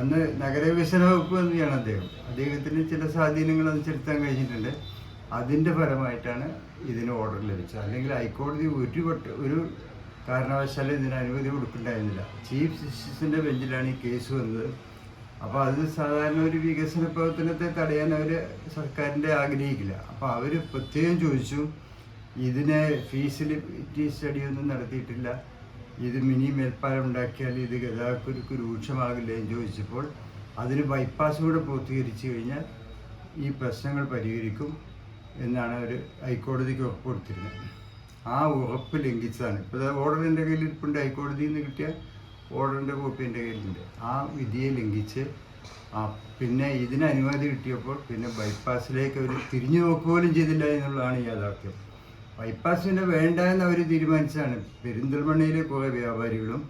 അന്ന് നഗരവികസന വകുപ്പ് തന്നെയാണ് അദ്ദേഹം? അദ്ദേഹത്തിന് ചില സ്വാധീനങ്ങൾ അത് ചെലുത്താൻ കഴിഞ്ഞിട്ടുണ്ട്. അതിന്റെ ഫലമായിട്ടാണ് ഇതിന് ഓർഡർ ലഭിച്ചത്. അല്ലെങ്കിൽ ഹൈക്കോടതി ഒരു ഒരു കാരണവശാലും ഇതിന് അനുമതി കൊടുക്കണ്ടായിരുന്നില്ല. ചീഫ് ജസ്റ്റിസിന്റെ ബെഞ്ചിലാണ് ഈ കേസ് വന്നത്. അപ്പോൾ അത് സാധാരണ ഒരു വികസന പ്രവർത്തനത്തെ തടയാൻ അവർ സർക്കാരിന്റെ ആഗ്രഹിക്കില്ല. അപ്പോൾ അവർ പ്രത്യേകം ചോദിച്ചു ഇതിനെ ഫീസിലിറ്റി സ്റ്റഡി ഒന്നും നടത്തിയിട്ടില്ല. ഇത് മിനി മേൽപ്പാലം ഉണ്ടാക്കിയാൽ ഇത് ഗതാഗതക്കുരുക്ക് രൂക്ഷമാകില്ല എന്ന് ചോദിച്ചപ്പോൾ അതിന് ബൈപ്പാസ് കൂടെ പൂർത്തീകരിച്ചു കഴിഞ്ഞാൽ ഈ പ്രശ്നങ്ങൾ പരിഹരിക്കും എന്നാണ് അവർ ഹൈക്കോടതിക്ക് ഉറപ്പ് കൊടുത്തിരുന്നത്. ആ ഉറപ്പ് ലംഘിച്ചതാണ്. ഇപ്പോൾ ഓർഡർ എന്റെ കയ്യിൽ ഇരിപ്പുണ്ട്. ഹൈക്കോടതിയിൽ നിന്ന് കിട്ടിയ ഓർഡറിന്റെ കോപ്പി എന്റെ കയ്യിലുണ്ട്. ആ വിധിയെ ലംഘിച്ച് ആ പിന്നെ ഇതിന് അനുമതി കിട്ടിയപ്പോൾ പിന്നെ ബൈപ്പാസിലേക്ക് അവർ തിരിഞ്ഞു നോക്കുക പോലും ചെയ്തില്ല എന്നുള്ളതാണ് യാഥാർത്ഥ്യം. ബൈപ്പാസ് പിന്നെ വേണ്ട എന്ന് അവർ തീരുമാനിച്ചാണ് പെരിന്തൽമണ്ണയിലെ കുറേ വ്യാപാരികളും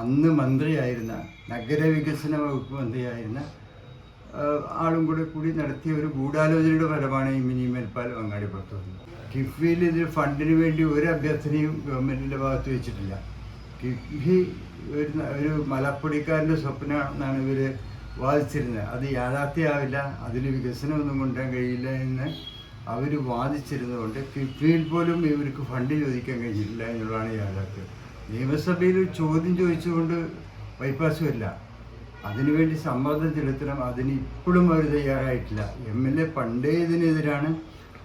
അന്ന് മന്ത്രിയായിരുന്ന നഗരവികസന വകുപ്പ് മന്ത്രിയായിരുന്ന ആളും കൂടെ കൂടി നടത്തിയ ഒരു ഗൂഢാലോചനയുടെ ഫലമാണ് ഈ മിനി മേൽപ്പാൽ അങ്ങാടി പുറത്തു വന്നത്. കിഫ്ബിയിൽ ഇതിന് ഫണ്ടിന് വേണ്ടി ഒരു അഭ്യർത്ഥനയും ഗവൺമെന്റിന്റെ ഭാഗത്ത് വെച്ചിട്ടില്ല. കിഫ്ബി ഒരു ഒരു മലപ്പൊടിക്കാരന്റെ സ്വപ്നം എന്നാണ് ഇവർ വാദിച്ചിരുന്നത്. അത് യാഥാർത്ഥ്യമാവില്ല. അതിൽ വികസനമൊന്നും കൊണ്ടുവരാൻ കഴിയില്ല എന്ന് അവർ വാദിച്ചിരുന്നതുകൊണ്ട് കിഫ്ബിയിൽ പോലും ഇവർക്ക് ഫണ്ട് ചോദിക്കാൻ കഴിഞ്ഞിട്ടില്ല എന്നുള്ളതാണ് യാഥാർത്ഥ്യം. നിയമസഭയിൽ ചോദ്യം ചോദിച്ചുകൊണ്ട് ബൈപ്പാസും ഇല്ല. അതിനുവേണ്ടി സമ്മർദ്ദം ചെലുത്തണം. അതിന് ഇപ്പോഴും അവർ തയ്യാറായിട്ടില്ല. എം എൽ എ പണ്ടേ ഇതിനെതിരാണ്.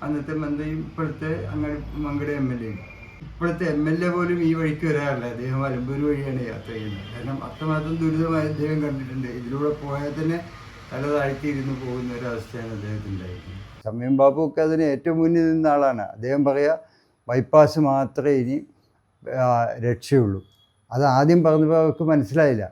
അന്നത്തെ മന്ത്രിയും ഇപ്പോഴത്തെ അങ്ങനെ മങ്കട എം എൽ എയും ഇപ്പോഴത്തെ എം എൽ എ പോലും ഈ വഴിക്ക് വരാറില്ല. അദ്ദേഹം അലമ്പൂർ വഴിയാണ് യാത്ര ചെയ്യുന്നത്. കാരണം അത്രമാത്രം ദുരിതമായി അദ്ദേഹം കണ്ടിട്ടുണ്ട്. ഇതിലൂടെ പോയാൽ തന്നെ തല താഴ്ത്തിയിരുന്ന് പോകുന്ന ഒരവസ്ഥയാണ് അദ്ദേഹത്തിന്റെ സമയം ബാബു ഒക്കെ അതിന് ഏറ്റവും മുന്നിൽ നിന്ന ആളാണ്. അദ്ദേഹം പറയുക ബൈപ്പാസ് മാത്രമേ ഇനി രക്ഷയുള്ളൂ. അത് ആദ്യം പറഞ്ഞപ്പോൾ അവർക്ക് മനസ്സിലായില്ല.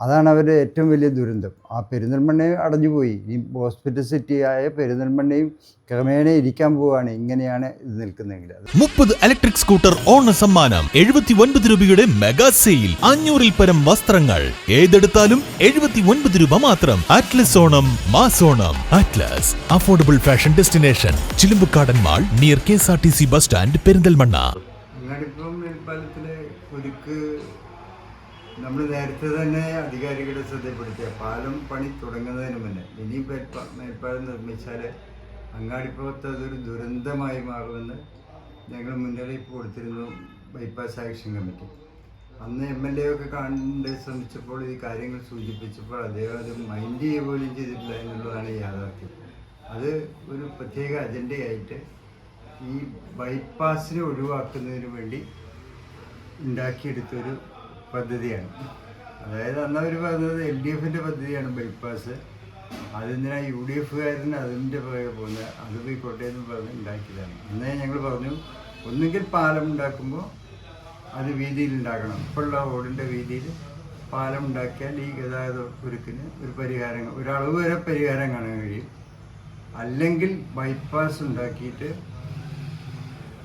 അതാണ് അവരുടെ ഏറ്റവും വലിയ ദുരന്തം. ആ പെരിന്തൽമണ്ണയും അടഞ്ഞുപോയി ഈ ഹോസ്പിറ്റൽ ആയ പെരിന്തൽമണ്ണയും ക്രമേണ ഇരിക്കാൻ പോവുകയാണ് ഇങ്ങനെയാണ് ഇത് നിൽക്കുന്നതെങ്കിൽ. മുപ്പത് ഇലക്ട്രിക് സ്കൂട്ടർ ഓണ സമ്മാനം. എഴുപത്തി ഒൻപത് രൂപയുടെ മെഗാ സെയിൽ അഞ്ഞൂറിൽ പരം വസ്ത്രങ്ങൾ. ഏതെടുത്താലും എഴുപത്തി ഒൻപത് രൂപ മാത്രം. Atlas Onam mass Onam. Atlas affordable fashion destination Chilumbukkadan mall near K S R T C bus stand Perinthalmanna. നമ്മൾ നേരത്തെ തന്നെ അധികാരികളെ ശ്രദ്ധപ്പെടുത്തിയ പാലം പണി തുടങ്ങുന്നതിന് മുന്നേ ഇനി മേൽപ്പാ മേൽപ്പാലം നിർമ്മിച്ചാൽ അങ്ങാടിപ്പുറത്ത് അതൊരു ദുരന്തമായി മാറുമെന്ന് ഞങ്ങൾ മുന്നറിയിപ്പ് കൊടുത്തിരുന്നു ബൈപ്പാസ് ആക്ഷൻ കമ്മിറ്റി. അന്ന് എം എൽ എ ഒക്കെ കണ്ട് ശ്രമിച്ചപ്പോൾ ഈ കാര്യങ്ങൾ സൂചിപ്പിച്ചപ്പോൾ അദ്ദേഹം അത് മൈൻഡ് ചെയ്യുക പോലും ചെയ്തിട്ടില്ല എന്നുള്ളതാണ് യാഥാർത്ഥ്യം. അത് ഒരു പ്രത്യേക അജണ്ടയായിട്ട് ഈ ബൈപ്പാസിനെ ഒഴിവാക്കുന്നതിന് വേണ്ടി ഉണ്ടാക്കിയെടുത്തൊരു പദ്ധതിയാണ്. അതായത് അന്ന് അവർ പറഞ്ഞത് എൽ ഡി എഫിന്റെ പദ്ധതിയാണ് ബൈപ്പാസ് അതെന്തിനാ യു ഡി എഫുകാരന് അതിന്റെ പുറകെ പോകുന്നത് അത് പോയിക്കോട്ടെ എന്ന് പറഞ്ഞ് ഉണ്ടാക്കിയതാണ്. അന്നേ ഞങ്ങൾ പറഞ്ഞു ഒന്നുകിൽ പാലം ഉണ്ടാക്കുമ്പോൾ അത് വീതിയിൽ ഉണ്ടാക്കണം. ഇപ്പോഴുള്ള റോഡിന്റെ വീതിയിൽ പാലം ഉണ്ടാക്കിയാൽ ഈ ഗതാഗത കുരുക്കിന് ഒരു പരിഹാരം ഒരളവ് വരെ പരിഹാരം കാണാൻ കഴിയും. അല്ലെങ്കിൽ ബൈപ്പാസ് ഉണ്ടാക്കിയിട്ട്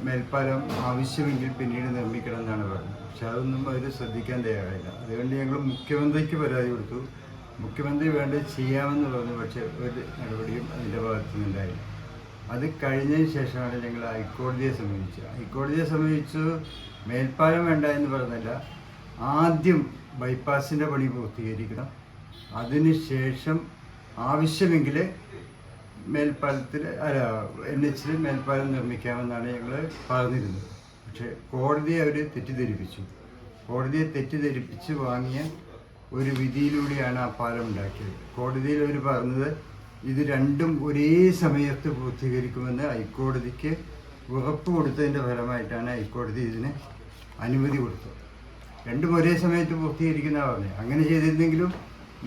മേൽപ്പാലം ആവശ്യമെങ്കിൽ പിന്നീട് നിർമ്മിക്കണം എന്നാണ് പറഞ്ഞത്. പക്ഷെ അതൊന്നും അവർ ശ്രദ്ധിക്കാൻ തയ്യാറായില്ല. അതുകൊണ്ട് ഞങ്ങൾ മുഖ്യമന്ത്രിക്ക് പരാതി കൊടുത്തു. മുഖ്യമന്ത്രി വേണ്ടത് ചെയ്യാമെന്ന് പറഞ്ഞു പക്ഷേ ഒരു നടപടിയും അതിന്റെ ഭാഗത്തു അത് കഴിഞ്ഞതിന് ശേഷമാണ് ഞങ്ങൾ ഹൈക്കോടതിയെ സമീപിച്ചത്. ഹൈക്കോടതിയെ സമീപിച്ചു മേൽപ്പാലം വേണ്ട എന്ന് പറഞ്ഞല്ല ആദ്യം ബൈപ്പാസിന്റെ പണി പൂർത്തീകരിക്കണം. അതിനുശേഷം ആവശ്യമെങ്കിൽ മേൽപ്പാലത്തിൽ അല്ല എൻ എച്ചിൽ മേൽപ്പാലം നിർമ്മിക്കാമെന്നാണ് ഞങ്ങൾ പറഞ്ഞിരുന്നത്. പക്ഷേ കോടതിയെ അവർ തെറ്റിദ്ധരിപ്പിച്ചു. കോടതിയെ തെറ്റിദ്ധരിപ്പിച്ച് വാങ്ങിയ ഒരു വിധിയിലൂടെയാണ് ആ പാലം ഉണ്ടാക്കിയത്. കോടതിയിൽ അവർ പറഞ്ഞത് ഇത് രണ്ടും ഒരേ സമയത്ത് പൂർത്തീകരിക്കുമെന്ന് ഹൈക്കോടതിക്ക് ഉറപ്പ് കൊടുത്തതിന്റെ ഫലമായിട്ടാണ് ഹൈക്കോടതി ഇതിന് അനുമതി കൊടുത്തത്. രണ്ടും ഒരേ സമയത്ത് പൂർത്തീകരിക്കുന്ന പറഞ്ഞത് അങ്ങനെ ചെയ്തിരുന്നെങ്കിലും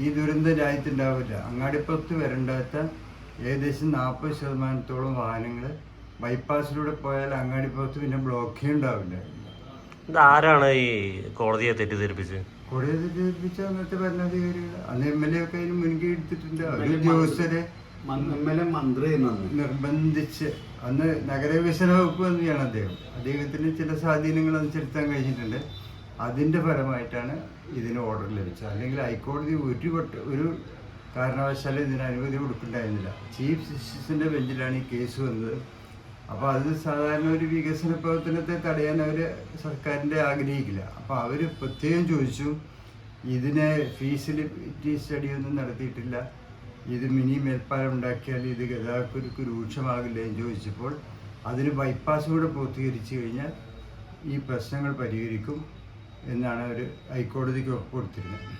ഈ ദുരന്തം രാജ്യത്തുണ്ടാവില്ല അങ്ങാടിപ്പുറത്ത് വരണ്ടാത്ത ഏകദേശം നാൽപ്പത് ശതമാനത്തോളം വാഹനങ്ങൾ ബൈപ്പാസിലൂടെ പോയാൽ അങ്ങാടി പോസ്റ്റ് പിന്നെ ബ്ലോക്കേ ഉണ്ടാവില്ല. ഇതാരാണ് ആരാണ് ഈ കോടതിയെ തെറ്റിദ്ധരിപ്പിച്ച് കോടതിയെ തെറ്റിദ്ധരിപ്പിച്ച അന്നത്തെ ഭരണാധികാരികൾ. അന്ന് എം എൽ എ ഒക്കെ അതിന് മുൻകൈ എടുത്തിട്ടുണ്ട്. അവർ ഉദ്യോഗസ്ഥരെ എം എൽ എ മന്ത്രി നിർബന്ധിച്ച് അന്ന് നഗരവികസന വകുപ്പ് മന്ത്രിയാണ് അദ്ദേഹം. അദ്ദേഹത്തിന് ചില സ്വാധീനങ്ങൾ അന്ന് ചെലുത്താൻ കഴിഞ്ഞിട്ടുണ്ട്. അതിന്റെ ഫലമായിട്ടാണ് ഇതിന് ഓർഡർ ലഭിച്ചത്. അല്ലെങ്കിൽ ഹൈക്കോടതി ഒരു വട്ട ഒരു കാരണവശാലും ഇതിന് അനുമതി കൊടുക്കണ്ടായിരുന്നില്ല. ചീഫ് ജസ്റ്റിസിന്റെ ബെഞ്ചിലാണ് ഈ കേസ് വന്നത്. അപ്പോൾ അത് സാധാരണ ഒരു വികസന പ്രവർത്തനത്തെ തടയാൻ അവർ സർക്കാരിന്റെ ആഗ്രഹിക്കില്ല. അപ്പോൾ അവർ പ്രത്യേകം ചോദിച്ചു ഇതിനെ ഫീസിലിറ്റി സ്റ്റഡി ഒന്നും നടത്തിയിട്ടില്ല. ഇത് മിനി മേൽപ്പാലം ഉണ്ടാക്കിയാൽ ഇത് ഗതാഗതക്കുരുക്ക് രൂക്ഷമാകില്ല എന്ന് ചോദിച്ചപ്പോൾ അതിന് ബൈപ്പാസ് കൂടെ പൂർത്തീകരിച്ചു കഴിഞ്ഞാൽ ഈ പ്രശ്നങ്ങൾ പരിഹരിക്കും എന്നാണ് അവർ ഹൈക്കോടതിക്ക് ഉറപ്പ് കൊടുത്തിരുന്നത്.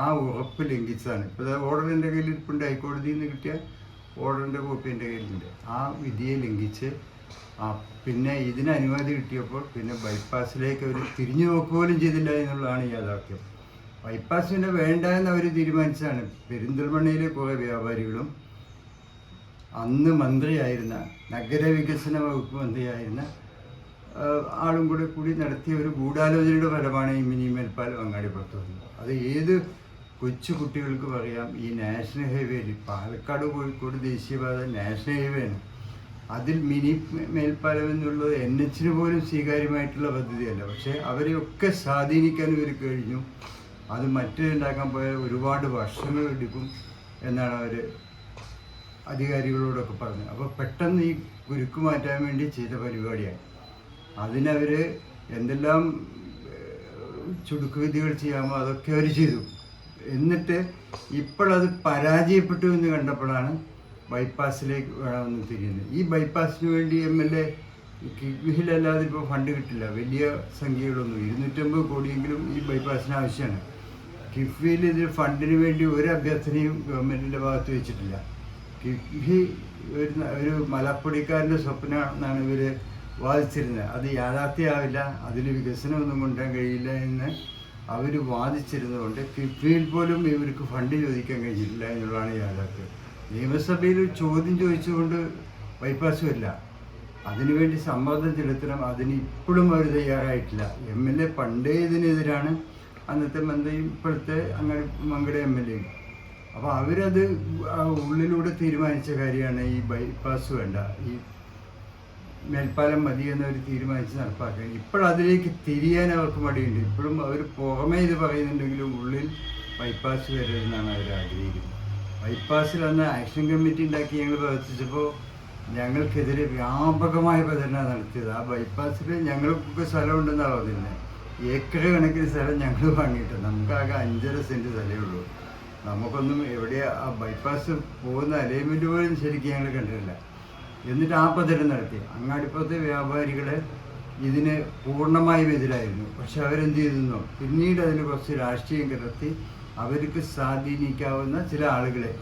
ആ ഉറപ്പ് ലംഘിച്ചതാണ്. ഇപ്പോൾ ഓർഡർ എന്റെ കയ്യിൽ ഇരിപ്പുണ്ട് ഹൈക്കോടതിയിൽ നിന്ന് കിട്ടിയ ഓർഡറിന്റെ കോപ്പി എന്റെ കയ്യിലുണ്ട്. ആ വിധിയെ ലംഘിച്ച് ആ പിന്നെ ഇതിന് അനുമതി കിട്ടിയപ്പോൾ പിന്നെ ബൈപ്പാസിലേക്ക് അവർ തിരിഞ്ഞു നോക്കുക പോലും ചെയ്തില്ല എന്നുള്ളതാണ് യാഥാർത്ഥ്യം. ബൈപ്പാസ് പിന്നെ വേണ്ട എന്ന് അവർ തീരുമാനിച്ചാണ് പെരിന്തൽമണ്ണയിലെ കുറേ വ്യാപാരികളും അന്ന് മന്ത്രിയായിരുന്ന നഗരവികസന വകുപ്പ് മന്ത്രിയായിരുന്ന ആളും കൂടെ കൂടി നടത്തിയ ഒരു ഗൂഢാലോചനയുടെ ഫലമാണ് ഈ മിനി മേൽപ്പാലം അങ്ങാടിപ്പുറത്ത് വന്നത്. അത് ഏത് കൊച്ചു കുട്ടികൾക്ക് പറയാം ഈ നാഷണൽ ഹൈവേയിൽ പാലക്കാട് കോഴിക്കോട് ദേശീയപാത നാഷണൽ ഹൈവേ ആണ്. അതിൽ മിനി മേൽപ്പാലം എന്നുള്ളത് എൻ എച്ചിന് പോലും സ്വീകാര്യമായിട്ടുള്ള പദ്ധതിയല്ല. പക്ഷേ അവരെയൊക്കെ സ്വാധീനിക്കാൻ ഇവർ കഴിഞ്ഞു. അത് മറ്റേണ്ടാക്കാൻ പോയാൽ ഒരുപാട് വർഷങ്ങൾ എടുക്കും എന്നാണ് അവർ അധികാരികളോടൊക്കെ പറഞ്ഞത്. അപ്പോൾ പെട്ടെന്ന് ഈ കുരുക്ക് മാറ്റാൻ വേണ്ടി ചെയ്ത പരിപാടിയാണ്. അതിനവർ എന്തെല്ലാം ചുടുക്കുവിധികൾ ചെയ്യാമോ അതൊക്കെ അവർ ചെയ്തു. എന്നിട്ട് ഇപ്പോഴത് പരാജയപ്പെട്ടു എന്ന് കണ്ടപ്പോഴാണ് ബൈപ്പാസിലേക്ക് വേണമെന്ന് തിരിയുന്നത്. ഈ ബൈപ്പാസിന് വേണ്ടി എം എൽ എ കിഫിലല്ലാതെ ഇപ്പോൾ ഫണ്ട് കിട്ടില്ല. വലിയ സംഖ്യകളൊന്നും ഇരുന്നൂറ്റമ്പത് കോടിയെങ്കിലും ഈ ബൈപ്പാസിന് ആവശ്യമാണ്. കിഫ്ബിയിൽ ഇതിൽ ഫണ്ടിന് വേണ്ടി ഒരു അഭ്യർത്ഥനയും ഗവൺമെന്റിന്റെ ഭാഗത്ത് വെച്ചിട്ടില്ല. കിഫ്ബി ഒരു ഒരു മലപ്പൊടിക്കാരന്റെ സ്വപ്നം എന്നാണ് ഇവർ വാദിച്ചിരുന്നത്. അത് യാഥാർത്ഥ്യമാവില്ല. അതിൽ വികസനമൊന്നും കൊണ്ടുവരാൻ കഴിയില്ല എന്ന് അവർ വാദിച്ചിരുന്നതുകൊണ്ട് കിഫ്ബിയിൽ പോലും ഇവർക്ക് ഫണ്ട് ചോദിക്കാൻ കഴിഞ്ഞിട്ടില്ല എന്നുള്ളതാണ് യാഥാർത്ഥ്യം. നിയമസഭയിൽ ചോദ്യം ചോദിച്ചുകൊണ്ട് ബൈപ്പാസും ഇല്ല. അതിനുവേണ്ടി സമ്മർദ്ദം ചെലുത്തണം. അതിന് ഇപ്പോഴും അവർ തയ്യാറായിട്ടില്ല. എം എൽ എ പണ്ടേ ഇതിനെതിരാണ്. അന്നത്തെ മന്ത്രിയും ഇപ്പോഴത്തെ അങ്ങനെ മങ്കട എം എൽ എയും അപ്പോൾ അവരത് ഉള്ളിലൂടെ തീരുമാനിച്ച കാര്യമാണ് ഈ ബൈപ്പാസ് വേണ്ട. ഈ മേൽപ്പാലം മതി എന്നവർ തീരുമാനിച്ച് നടപ്പാക്കുക ഇപ്പോഴതിലേക്ക് തിരിയാൻ അവർക്ക് മടിയുണ്ട്. ഇപ്പോഴും അവർ പുറമേ ഇത് പറയുന്നുണ്ടെങ്കിലും ഉള്ളിൽ ബൈപ്പാസ് വരരുതെന്നാണ് അവർ ആഗ്രഹിക്കുന്നത്. ബൈപ്പാസിൽ അന്ന് ആക്ഷൻ കമ്മിറ്റി ഉണ്ടാക്കി ഞങ്ങൾ പ്രവർത്തിച്ചപ്പോൾ ഞങ്ങൾക്കെതിരെ വ്യാപകമായ പ്രചരണം നടത്തിയത്. ആ ബൈപ്പാസിൽ ഞങ്ങൾക്കൊക്കെ സ്ഥലമുണ്ടെന്നാണ് പറയുന്നത് ഏക്കർ കണക്കിന് സ്ഥലം ഞങ്ങൾ വാങ്ങിയിട്ട് നമുക്കാകെ അഞ്ചര സെന്റ് സ്ഥലമേ ഉള്ളൂ. നമുക്കൊന്നും എവിടെയാ ആ ബൈപ്പാസ് പോകുന്ന അലൈൻമെന്റ് പോലും ശരിക്കും ഞങ്ങൾ കണ്ടിട്ടില്ല. എന്നിട്ട് ആ പ്രചരണം നടത്തി. അങ്ങാടിപ്പുറത്തെ വ്യാപാരികളെ ഇതിന് പൂർണമായും എതിരായിരുന്നു. പക്ഷെ അവരെന്ത് ചെയ്തിരുന്നു? പിന്നീട് അതിന് കുറച്ച് രാഷ്ട്രീയം കിടത്തി അവർക്ക് സ്വാധീനിക്കാവുന്ന ചില ആളുകളെ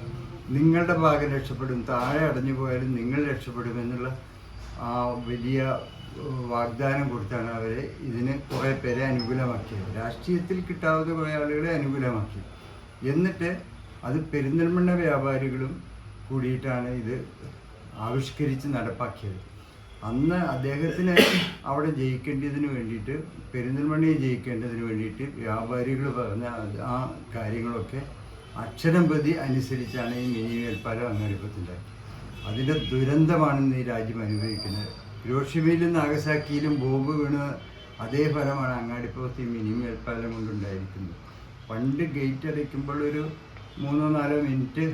നിങ്ങളുടെ ഭാഗം രക്ഷപ്പെടും താഴെ അടഞ്ഞു പോയാലും നിങ്ങൾ രക്ഷപ്പെടുമെന്നുള്ള ആ വലിയ വാഗ്ദാനം കൊടുത്താണ് അവരെ ഇതിന് കുറേ പേരെ അനുകൂലമാക്കിയത്. രാഷ്ട്രീയത്തിൽ കിട്ടാവുന്ന കുറേ ആളുകളെ അനുകൂലമാക്കി. എന്നിട്ട് അത് പെരിന്തൽമണ്ണ വ്യാപാരികളും കൂടിയിട്ടാണ് ഇത് ആവിഷ്കരിച്ച് നടപ്പാക്കിയത്. അന്ന് അദ്ദേഹത്തിന് അവിടെ ജയിക്കേണ്ടതിന് വേണ്ടിയിട്ട് പെരിന്തൽമണ്ണയെ ജയിക്കേണ്ടതിന് വേണ്ടിയിട്ട് വ്യാപാരികൾ പറഞ്ഞ ആ കാര്യങ്ങളൊക്കെ അക്ഷരം പ്രതി അനുസരിച്ചാണ് ഈ മിനി മേൽപ്പാലം അങ്ങാടിപ്പത്തുണ്ടാക്കി അതിന്റെ ദുരന്തമാണ് ഈ രാജ്യം അനുഭവിക്കുന്നത്. ഹിരോഷിമയിലും നാഗസാക്കിയിലും ബോംബ് വീണ് അതേ ഫലമാണ് അങ്ങാടിപ്പുറത്ത് ഈ മിനി മേൽപ്പാലം കൊണ്ടുണ്ടായിരിക്കുന്നത്. പണ്ട് ഗേറ്റ് അടയ്ക്കുമ്പോൾ ഒരു മൂന്നോ നാലോ മിനിറ്റ്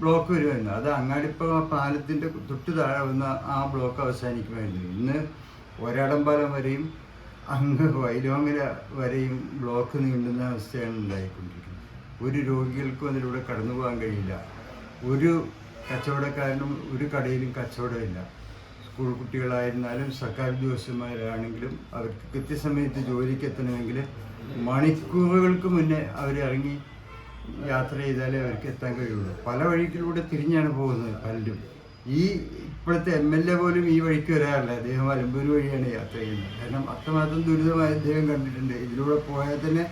ബ്ലോക്ക് വരുമായിരുന്നു. അത് അങ്ങാടിപ്പുറം ആ പാലത്തിന്റെ തൊട്ട് താഴെ വന്ന ആ ബ്ലോക്ക് അവസാനിക്കുമായിരുന്നു. ഇന്ന് ഒരടംപാലം വരെയും അങ്ങ് വൈലോങ്ങര വരെയും ബ്ലോക്ക് നീണ്ടുന്ന അവസ്ഥയാണ് ഉണ്ടായിക്കൊണ്ടിരിക്കുന്നത്. ഒരു രോഗികൾക്കും അതിലൂടെ കടന്നു പോകാൻ കഴിയില്ല. ഒരു കച്ചവടക്കാരനും ഒരു കടയിലും കച്ചവടമില്ല സ്കൂൾ കുട്ടികളായിരുന്നാലും സർക്കാർ ഉദ്യോഗസ്ഥന്മാരാണെങ്കിലും അവർക്ക് കൃത്യസമയത്ത് ജോലിക്ക് എത്തണമെങ്കിൽ മണിക്കൂറുകൾക്ക് മുന്നേ അവരിറങ്ങി യാത്ര ചെയ്താലേ അവർക്ക് എത്താൻ കഴിയുള്ളൂ. പല വഴിക്കിലൂടെ തിരിഞ്ഞാണ് പോകുന്നത് പലരും. ഈ ഇപ്പോഴത്തെ എം എൽ എ പോലും ഈ വഴിക്ക് വരാറില്ല. അദ്ദേഹം അലമ്പൂർ വഴിയാണ് യാത്ര ചെയ്യുന്നത്. കാരണം അത്രമാത്രം ദുരിതമായി അദ്ദേഹം കണ്ടിട്ടുണ്ട്. ഇതിലൂടെ പോയാൽ തന്നെ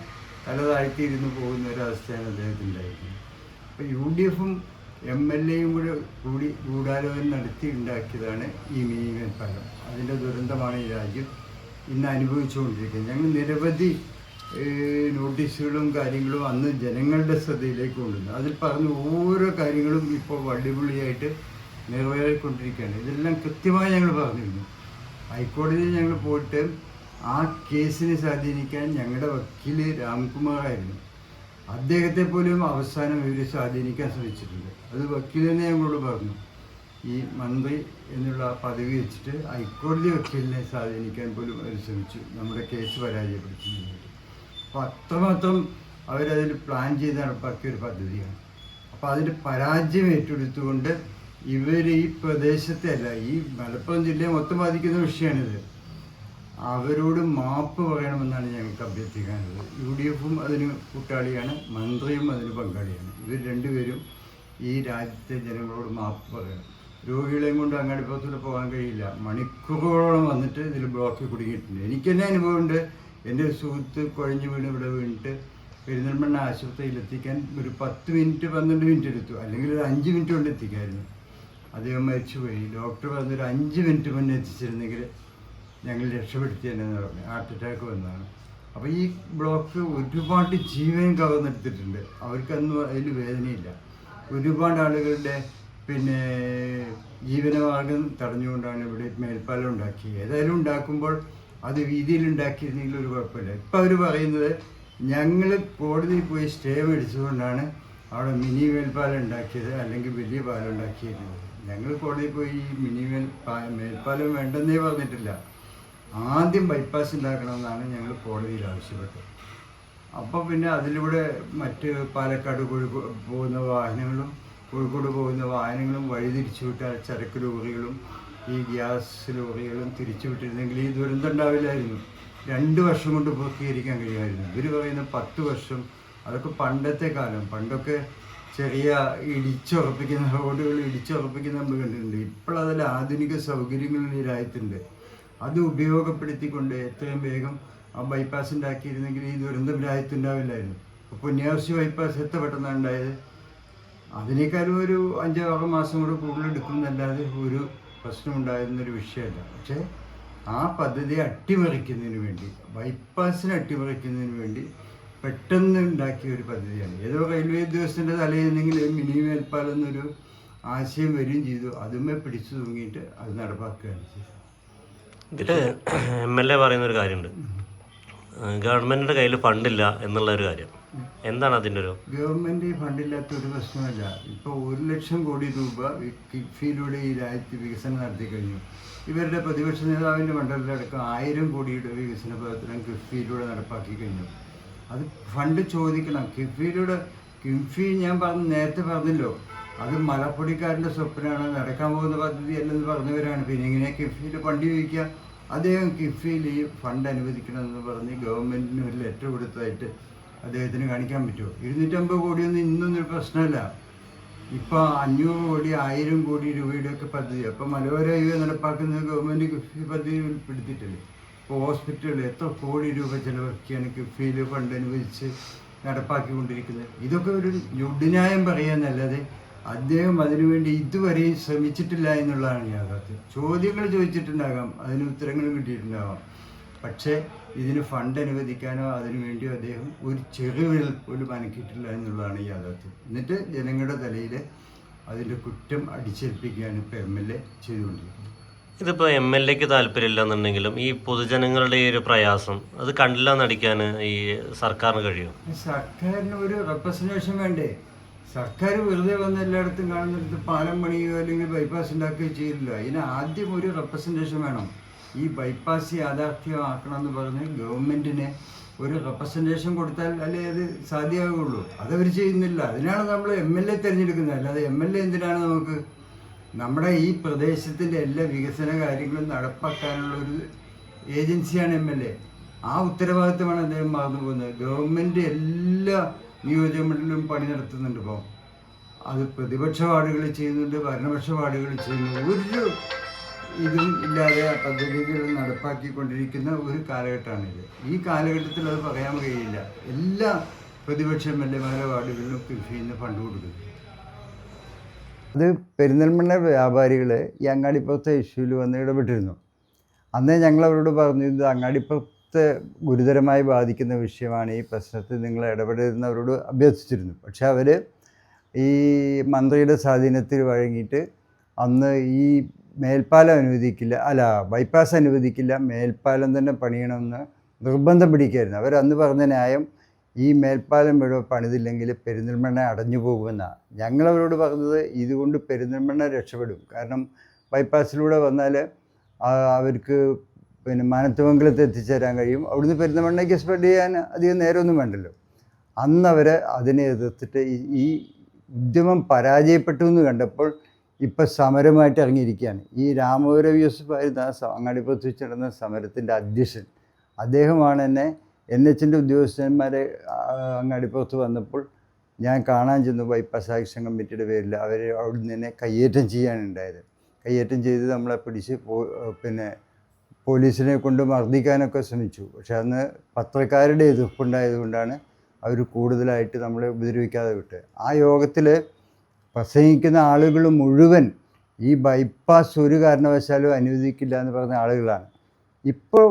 തല താഴ്ത്തിയിരുന്ന് പോകുന്ന ഒരവസ്ഥയാണ് അദ്ദേഹത്തിന് ഉണ്ടായിരിക്കുന്നത് അപ്പോൾ യു ഡി എഫും എം എൽ എയും കൂടെ കൂടി ഗൂഢാലോചന നടത്തി ഉണ്ടാക്കിയതാണ് ഈ മീൻ ഫലം. അതിന്റെ ദുരന്തമാണ് ഈ രാജ്യം ഇന്ന് അനുഭവിച്ചുകൊണ്ടിരിക്കുന്നത്. ഞങ്ങൾ നിരവധി നോട്ടീസുകളും കാര്യങ്ങളും അന്ന് ജനങ്ങളുടെ ശ്രദ്ധയിലേക്ക് കൊണ്ടുവന്നു. അതിൽ പറഞ്ഞ ഓരോ കാര്യങ്ങളും ഇപ്പോൾ വള്ളിപുള്ളിയായിട്ട് നിറവേറിക്കൊണ്ടിരിക്കുകയാണ്. ഇതെല്ലാം കൃത്യമായി ഞങ്ങൾ പറഞ്ഞിരുന്നു. ഹൈക്കോടതിയിൽ ഞങ്ങൾ പോയിട്ട് ആ കേസിനെ സ്വാധീനിക്കാൻ ഞങ്ങളുടെ വക്കീൽ രാംകുമാറായിരുന്നു അദ്ദേഹത്തെ പോലും അവസാനം ഇവർ സ്വാധീനിക്കാൻ ശ്രമിച്ചിട്ടുണ്ട്. അത് വക്കീൽ തന്നെ ഞങ്ങളോട് പറഞ്ഞു. ഈ മന്ത്രി എന്നുള്ള പദവി വെച്ചിട്ട് ഹൈക്കോടതി വക്കീലിനെ സ്വാധീനിക്കാൻ പോലും അവർ ശ്രമിച്ചു. നമ്മുടെ കേസ് പരാജയപ്പെടുത്തുന്നതിന് വേണ്ടി അപ്പോൾ അത്രമാത്രം അവരതിൽ പ്ലാൻ ചെയ്ത് നടപ്പാക്കിയ ഒരു പദ്ധതിയാണ്. അപ്പോൾ അതിന്റെ പരാജയം ഏറ്റെടുത്തുകൊണ്ട് ഇവർ ഈ പ്രദേശത്തെ അല്ല ഈ മലപ്പുറം ജില്ലയെ മൊത്തം ബാധിക്കുന്ന വിഷയമാണിത്. അവരോട് മാപ്പ് പറയണമെന്നാണ് ഞങ്ങൾക്ക് അഭ്യർത്ഥിക്കാനുള്ളത്. യു ഡി എഫും അതിന് കൂട്ടാളിയാണ് മന്ത്രിയും അതിന് പങ്കാളിയാണ്. ഇവർ രണ്ടുപേരും ഈ രാജ്യത്തെ ജനങ്ങളോട് മാപ്പ് പറയണം. രോഗികളെയും കൊണ്ട് അങ്ങാടിപ്പുറത്തൂടെ പോകാൻ കഴിയില്ല. മണിക്കൂറുകളോളം വന്നിട്ട് ഇതിൽ ബ്ലോക്കിൽ കുടുങ്ങിയിട്ടുണ്ട്. എനിക്ക് തന്നെ അനുഭവമുണ്ട് എന്റെ ഒരു സുഹൃത്ത് കുഴഞ്ഞു വീണ് ഇവിടെ വീണിട്ട് പെരിന്തൽമണ്ണ ആശുപത്രിയിൽ എത്തിക്കാൻ ഒരു പത്ത് മിനിറ്റ് പന്ത്രണ്ട് മിനിറ്റ് എടുത്തു. അല്ലെങ്കിൽ ഒരു അഞ്ച് മിനിറ്റ് കൊണ്ട് എത്തിക്കായിരുന്നു. അദ്ദേഹം മരിച്ചുപോയി. ഡോക്ടർ പറഞ്ഞൊരു അഞ്ച് മിനിറ്റ് മുന്നേ എത്തിച്ചിരുന്നെങ്കിൽ ഞങ്ങൾ രക്ഷപ്പെടുത്തിയെന്ന് പറഞ്ഞു. ഹാർട്ട് അറ്റാക്ക് വന്നതാണ് അപ്പോൾ ഈ ബ്ലോക്ക് ഒരുപാട് ജീവൻ കവർന്നെടുത്തിട്ടുണ്ട്. അവർക്കൊന്നും അതിൽ വേദനയില്ല. ഒരുപാട് ആളുകളുടെ പിന്നെ ജീവനമാർഗം തടഞ്ഞുകൊണ്ടാണ് ഇവിടെ മേൽപ്പാലം ഉണ്ടാക്കിയത്. ഏതായാലും ഉണ്ടാക്കുമ്പോൾ അത് വീതിയിൽ ഉണ്ടാക്കിയിരുന്നെങ്കിൽ ഒരു കുഴപ്പമില്ല. ഇപ്പം അവർ പറയുന്നത് ഞങ്ങൾ കോടതിയിൽ പോയി സ്റ്റേ മേടിച്ചുകൊണ്ടാണ് അവിടെ മിനി മേൽപ്പാലം ഉണ്ടാക്കിയത് അല്ലെങ്കിൽ വലിയ പാലം ഉണ്ടാക്കിയിരുന്നത്. ഞങ്ങൾ കോടതിയിൽ പോയി മിനി മേൽ മേൽപ്പാലം വേണ്ടെന്നേ പറഞ്ഞിട്ടില്ല. ആദ്യം ബൈപ്പാസ് ഉണ്ടാക്കണമെന്നാണ് ഞങ്ങൾ കോടതിയിൽ ആവശ്യപ്പെട്ടത്. അപ്പോൾ പിന്നെ അതിലൂടെ മറ്റ് പാലക്കാട് കോഴിക്കോട് പോകുന്ന വാഹനങ്ങളും കോഴിക്കോട് പോകുന്ന വാഹനങ്ങളും വഴിതിരിച്ചു വിട്ടാൽ ചരക്ക് ലോറികളും ഈ ഗ്യാസ് ലോറികളും തിരിച്ചുവിട്ടിരുന്നെങ്കിൽ ഈ ദുരന്തം ഉണ്ടാവില്ലായിരുന്നു. രണ്ട് വർഷം കൊണ്ട് പൂർത്തീകരിക്കാൻ കഴിയുമായിരുന്നു. ഇവർ പറയുന്ന പത്ത് വർഷം അതൊക്കെ പണ്ടത്തെ കാലം. പണ്ടൊക്കെ ചെറിയ ഇടിച്ചുറപ്പിക്കുന്ന റോഡുകൾ ഇടിച്ചുറപ്പിക്കുന്ന നമ്മൾ കണ്ടിട്ടുണ്ട്. ഇപ്പോഴതിൽ ആധുനിക സൗകര്യങ്ങൾ ഈ രാജ്യത്തുണ്ട്. അത് ഉപയോഗപ്പെടുത്തിക്കൊണ്ട് എത്രയും വേഗം ആ ബൈപ്പാസ് ഉണ്ടാക്കിയിരുന്നെങ്കിൽ ഈ ദുരന്തം രാജ്യത്തുണ്ടാവില്ലായിരുന്നു അപ്പോൾ പുണ്യാവസി ബൈപ്പാസ് എത്ര പെട്ടെന്നാണ് ഉണ്ടായത്? അതിനേക്കാളും ഒരു അഞ്ചാറ് മാസം കൂടെ കൂടുതൽ എടുക്കുന്നല്ലാതെ ഒരു പ്രശ്നം ഉണ്ടായിരുന്നൊരു വിഷയമല്ല. പക്ഷേ ആ പദ്ധതി അട്ടിമറിക്കുന്നതിന് വേണ്ടി ബൈപ്പാസിനെ അട്ടിമറിക്കുന്നതിന് വേണ്ടി പെട്ടെന്ന് ഉണ്ടാക്കിയ ഒരു പദ്ധതിയാണ്. ഏതോ റെയിൽവേ ഉദ്യോഗസ്ഥന്റെ തലയിൽ നിന്നെങ്കിലും മിനി മേൽപ്പാലം എന്നൊരു ആശയം വരികയും ചെയ്തു. അതുമേ പിടിച്ചു തൂങ്ങിയിട്ട് അത് നടപ്പാക്കുകയാണ് ചെയ്തത്. ഇതിൽ എം എൽ എ പറയുന്ന ഒരു കാര്യമുണ്ട്. ഗവൺമെന്റിന്റെ കയ്യിൽ ഫണ്ടില്ല എന്നുള്ള ഒരു കാര്യം. എന്താണ് അതിന്റെ ഒരു ഗവൺമെന്റ് ഫണ്ടില്ലാത്ത ഒരു പ്രശ്നമല്ല. ഇപ്പോൾ ഒരു ലക്ഷം കോടി രൂപ കിഫിയിലൂടെ ഈ രാജ്യത്ത് വികസനം നടത്തി കഴിഞ്ഞു. ഇവരുടെ പ്രതിപക്ഷ നേതാവിന്റെ മണ്ഡലത്തിലടക്കം ആയിരം കോടിയുടെ വികസന പ്രവർത്തനം കിഫ്ബിയിലൂടെ നടപ്പാക്കി കഴിഞ്ഞു. അത് ഫണ്ട് ചോദിക്കണം. കിഫ്ബിയിലൂടെ കിഫ്ബി ഞാൻ പറഞ്ഞ നേരത്തെ പറഞ്ഞല്ലോ. അത് മലപ്പൊടിക്കാരന്റെ സ്വപ്നമാണ്. നടക്കാൻ പോകുന്ന പദ്ധതി അല്ലെന്ന് പറഞ്ഞവരാണ്. പിന്നെ ഇങ്ങനെ കിഫ്ബിയിൽ ഫണ്ട് ചോദിക്കുക? അദ്ദേഹം കിഫ്ബിയിൽ ഈ ഫണ്ട് അനുവദിക്കണമെന്ന് പറഞ്ഞ് ഗവൺമെന്റിന് ഒരു ലെറ്റർ കൊടുത്തതായിട്ട് അദ്ദേഹത്തിന് കാണിക്കാൻ പറ്റുമോ? ഇരുന്നൂറ്റമ്പത് കോടിയൊന്നും ഇന്നൊന്നും ഒരു പ്രശ്നമല്ല. ഇപ്പോൾ അഞ്ഞൂറ് കോടി ആയിരം കോടി രൂപയുടെ ഒക്കെ പദ്ധതി. അപ്പോൾ മലയോര ഹൈവേ നടപ്പാക്കുന്ന ഗവൺമെന്റ് കിഫ്ബി പദ്ധതി ഉൾപ്പെടുത്തിയിട്ടില്ലേ? ഇപ്പോൾ ഹോസ്പിറ്റലുകൾ എത്ര കോടി രൂപ ചിലവാക്കിയാണ് കിഫ്ബിയിൽ ഫണ്ട് അനുവദിച്ച് നടപ്പാക്കിക്കൊണ്ടിരിക്കുന്നത്? ഇതൊക്കെ ഒരു ഞൊടിന്യായം പറയാന്നല്ലാതെ അദ്ദേഹം അതിനുവേണ്ടി ഇതുവരെയും ശ്രമിച്ചിട്ടില്ല എന്നുള്ളതാണ് യാഥാർത്ഥ്യം. ചോദ്യങ്ങൾ ചോദിച്ചിട്ടുണ്ടാകാം അതിന് ഉത്തരങ്ങൾ കിട്ടിയിട്ടുണ്ടാകാം. പക്ഷേ ഇതിന് ഫണ്ട് അനുവദിക്കാനോ അതിനു വേണ്ടിയോ അദ്ദേഹം ഒരു ചെറുവിരൽ പോലും അനക്കിയിട്ടില്ല എന്നുള്ളതാണ് യാഥാർത്ഥ്യം. എന്നിട്ട് ജനങ്ങളുടെ തലയിൽ അതിന്റെ കുറ്റം അടിച്ചേൽപ്പിക്കുകയാണ് ഇപ്പോൾ എം എൽ എ ചെയ്തുകൊണ്ടിരിക്കുന്നത്. ഇതിപ്പോൾ എം എൽ എക്ക് താല്പര്യമില്ല എന്നുണ്ടെങ്കിലും ഈ പൊതുജനങ്ങളുടെ ഈ ഒരു പ്രയാസം അത് കണ്ടില്ല നടിക്കാൻ ഈ സർക്കാരിന് കഴിയും? സർക്കാരിന് ഒരു റെപ്രസെന്റേഷൻ വേണ്ടേ? സർക്കാർ വെറുതെ വന്ന് എല്ലായിടത്തും കാണുന്നിടത്ത് പാലം പണിയുകയോ അല്ലെങ്കിൽ ബൈപ്പാസ് ഉണ്ടാക്കുകയോ ചെയ്യില്ല അതിന് ആദ്യം ഒരു റെപ്രസെന്റേഷൻ വേണം. ഈ ബൈപ്പാസ് യാഥാർത്ഥ്യമാക്കണമെന്ന് പറഞ്ഞ് ഗവൺമെന്റിന് ഒരു റെപ്രസെന്റേഷൻ കൊടുത്താൽ അല്ലേ അത് സാധ്യമാകുള്ളൂ അതവർ ചെയ്യുന്നില്ല. അതിനാണ് നമ്മൾ എം എൽ എ തിരഞ്ഞെടുക്കുന്നത്. അല്ലാതെ എം എൽ എ എന്തിനാണ് നമുക്ക് നമ്മുടെ ഈ പ്രദേശത്തിന്റെ എല്ലാ വികസന കാര്യങ്ങളും നടപ്പാക്കാനുള്ള ഒരു ഏജൻസിയാണ് എം എൽ എ ആ ഉത്തരവാദിത്തമാണ് അദ്ദേഹം മറന്നു പോകുന്നത്. ഗവൺമെന്റ് എല്ലാ നിയോജകമണ്ഡലവും പണി നടത്തുന്നുണ്ട് ഇപ്പോൾ അത് പ്രതിപക്ഷ വാർഡുകൾ ചെയ്യുന്നുണ്ട് ഭരണപക്ഷ വാർഡുകൾ ചെയ്യുന്നുണ്ട്. ഒരു ഇതും ഇല്ലാതെ പദ്ധതികൾ നടപ്പാക്കിക്കൊണ്ടിരിക്കുന്ന ഒരു കാലഘട്ടമാണിത്. ഈ കാലഘട്ടത്തിൽ അത് പറയാൻ കഴിയില്ല. എല്ലാ പ്രതിപക്ഷ എം എൽ എമാരെ വാർഡുകളിലും കൃഷിയിൽ നിന്ന് ഫണ്ട് കൊടുക്കുന്നു. അത് പെരിന്തൽമണ്ണ വ്യാപാരികൾ ഈ അങ്ങാടിപ്പുറത്തെ ഇഷ്യൂവിൽ വന്ന് ഇടപെട്ടിരുന്നു. അന്നേ ഞങ്ങൾ അവരോട് പറഞ്ഞു ഇത് അങ്ങാടിപ്പുറത്തെ ഗുരുതരമായി ബാധിക്കുന്ന വിഷയമാണ്. ഈ പ്രശ്നത്തിൽ നിങ്ങൾ ഇടപെടരുന്നവരോട് അഭ്യർത്ഥിച്ചിരുന്നു. പക്ഷേ അവർ ഈ മന്ത്രിയുടെ സ്വാധീനത്തിൽ വഴങ്ങിയിട്ട് അന്ന് ഈ മേൽപ്പാലം അനുവദിക്കില്ല. അല്ല ബൈപ്പാസ് അനുവദിക്കില്ല. മേൽപ്പാലം തന്നെ പണിയണമെന്ന് നിർബന്ധം പിടിക്കായിരുന്നു അവരന്ന് പറഞ്ഞ ന്യായം ഈ മേൽപ്പാലം ഇവിടെ പണിതില്ലെങ്കിൽ പെരിന്തൽമണ്ണ അടഞ്ഞു പോകുമെന്നാണ് ഞങ്ങളവരോട് പറഞ്ഞത് ഇതുകൊണ്ട് പെരിന്തൽമണ്ണ രക്ഷപ്പെടും. കാരണം ബൈപ്പാസിലൂടെ വന്നാൽ അവർക്ക് പിന്നെ മാനത്തുമംഗലത്ത് എത്തിച്ചേരാൻ കഴിയും. അവിടുന്ന് പെരുന്തമണ്ണയ്ക്ക് സ്പ്രെഡ് ചെയ്യാൻ അധികം നേരമൊന്നും വേണ്ടല്ലോ. അന്നവർ അതിനെ എതിർത്തിട്ട് ഈ ഉദ്യമം പരാജയപ്പെട്ടു എന്ന് കണ്ടപ്പോൾ ഇപ്പം സമരമായിട്ട് ഇറങ്ങിയിരിക്കുകയാണ്. ഈ രാമപുരം യൂസഫ് ആയിരുന്ന ആ അങ്ങാടിപ്പുറത്ത് നടന്ന സമരത്തിന്റെ അധ്യക്ഷൻ. അദ്ദേഹമാണ് എന്നെ എൻ എച്ചിന്റെ ഉദ്യോഗസ്ഥന്മാരെ അങ്ങാടിപ്പുറത്ത് വന്നപ്പോൾ ഞാൻ കാണാൻ ചെന്നു. ബൈപ്പാസ് ആക്ഷൻ കമ്മിറ്റിയുടെ പേരിൽ അവർ അവിടുന്ന് തന്നെ കയ്യേറ്റം ചെയ്യാനുണ്ടായത്. കയ്യേറ്റം ചെയ്ത് നമ്മളെ പിടിച്ച് പിന്നെ പോലീസിനെ കൊണ്ട് മർദ്ദിക്കാനൊക്കെ ശ്രമിച്ചു. പക്ഷേ അന്ന് പത്രക്കാരുടെ എതിർപ്പുണ്ടായതുകൊണ്ടാണ് അവർ കൂടുതലായിട്ട് നമ്മളെ ഉപദ്രവിക്കാതെ വിട്ട് ആ യോഗത്തിൽ പ്രസംഗിക്കുന്ന ആളുകൾ മുഴുവൻ ഈ ബൈപ്പാസ് ഒരു കാരണവശാലും അനുവദിക്കില്ല എന്ന് പറഞ്ഞ ആളുകളാണ്. ഇപ്പോൾ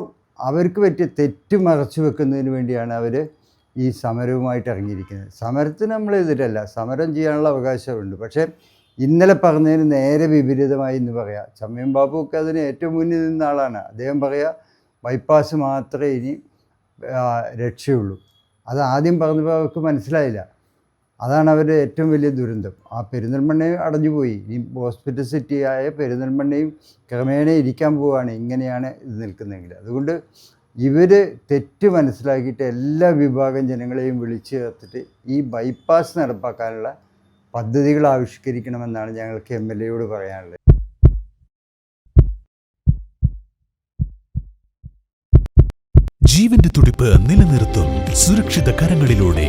അവർക്ക് പറ്റിയ തെറ്റ് മറച്ചു വെക്കുന്നതിന് വേണ്ടിയാണ് അവർ ഈ സമരവുമായിട്ട് ഇറങ്ങിയിരിക്കുന്നത്. സമരത്തിന് നമ്മൾ എതിരല്ല സമരം ചെയ്യാനുള്ള അവകാശമുണ്ട്. പക്ഷേ ഇന്നലെ പറഞ്ഞതിന് നേരെ വിപരീതമായി എന്ന് പറയാം. ചമ്മയം ബാബു ഒക്കെ അതിന് ഏറ്റവും മുന്നിൽ നിന്ന ആളാണ്. അദ്ദേഹം പറയുക ബൈപ്പാസ് മാത്രമേ ഇനി രക്ഷയുള്ളൂ. അത് ആദ്യം പറഞ്ഞപ്പോൾ അവർക്ക് മനസ്സിലായില്ല. അതാണ് അവരുടെ ഏറ്റവും വലിയ ദുരന്തം. ആ പെരിന്തൽമണ്ണയും അടഞ്ഞുപോയി. ഇനി ഹോസ്പിറ്റൽ ആയ പെരിന്തൽമണ്ണയും ക്രമേണ ഇരിക്കാൻ പോവുകയാണ് ഇങ്ങനെയാണ് ഇത് നിൽക്കുന്നതെങ്കിൽ. അതുകൊണ്ട് ഇവർ തെറ്റ് മനസ്സിലാക്കിയിട്ട് എല്ലാ വിഭാഗം ജനങ്ങളെയും വിളിച്ചു ചേർത്തിട്ട് ഈ ബൈപ്പാസ് നടപ്പാക്കാനുള്ള പദ്ധതികൾ ആവിഷ്കരിക്കണമെന്നാണ് ഞങ്ങൾക്ക് എം എൽ എയോട് പറയാനുള്ളത്. ജീവന്റെ തുടിപ്പ് നിലനിർത്തും സുരക്ഷിത കരങ്ങളിലൂടെ.